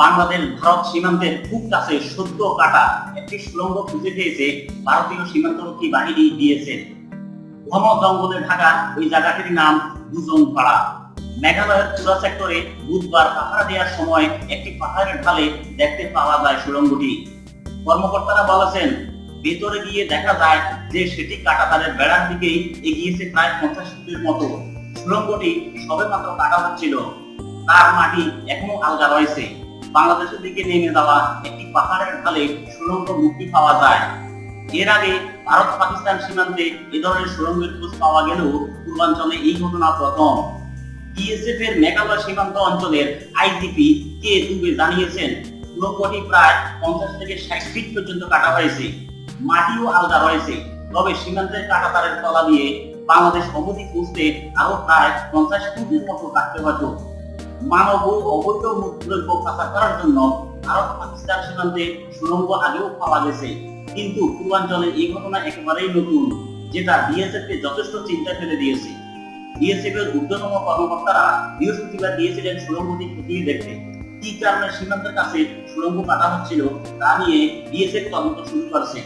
বাংলাদেশ, ভারত সীমান্তের খুব কাছে সদ্য কাটা একটি সুড়ঙ্গ খুঁজে পেয়েছে ভারতীয় সীমান্তরক্ষী বাহিনী দিয়েছে ঘন জঙ্গলে ঢাকা, ওই জায়গাটির নাম দুজন পাড়া মেঘালয়ের চূড়া সেক্টরে বুধবার পাহারা দেওয়ার সময় একটি পাহাড়ের ঢালে দেখতে পাওয়া যায় সুড়ঙ্গটি। কর্মকর্তারা বলেছেন, ভেতরে গিয়ে দেখা যায় যে সেটি কাটাতারের বেড়ার দিকেই এগিয়েছে প্রায় পঞ্চাশ ফুটের মতো। সুড়ঙ্গটি সবে মাত্র কাটা হচ্ছিল। তার মাটি এখনও আলগা রয়েছে। বাংলাদেশের দিকে নেমে যাওয়া একটি পাহাড়ের ঢালে সুড়ঙ্গ মুক্তি পাওয়া যায়। এর আগে ভারত পাকিস্তান সীমান্তে এ ধরনের সুড়ঙ্গের খোঁজ পাওয়া গেলেও পূর্বাঞ্চলে এই ঘটনা প্রথম। এর মেঘালয় সীমান্ত অঞ্চলের আইজিপি কে দুবে জানিয়েছেন প্রায় পঞ্চাশ থেকে ষাট ফিট পর্যন্ত কাটা হয়েছে, মাটিও আলগা রয়েছে। তবে সীমান্তের কাটাতারের তলা দিয়ে বাংলাদেশ অবধি পৌঁছতে আরও প্রায় পঞ্চাশ ফুটের মতো কাটতে হতো মানব ও অবৈধ দ্রব্য পাচার করার জন্য ভারত পাকিস্তান সীমান্তে সুড়ঙ্গ আগেও পাওয়া গেছে। কিন্তু পূর্বাঞ্চলে এই ঘটনা একেবারেই নতুন, যেটা বিএসএফ কে যথেষ্ট চিন্তা ফেলে দিয়েছে। বিএসএফ এর ঊর্ধ্বতম কর্মকর্তারা বৃহস্পতিবার দিয়েছিলেন সুড়ঙ্গটি খতিয়ে দেখতে। কি কারণে সীমান্তের কাছে সুড়ঙ্গ কাটা হচ্ছিল তা নিয়ে বিএসএফ তদন্ত শুরু করেছে।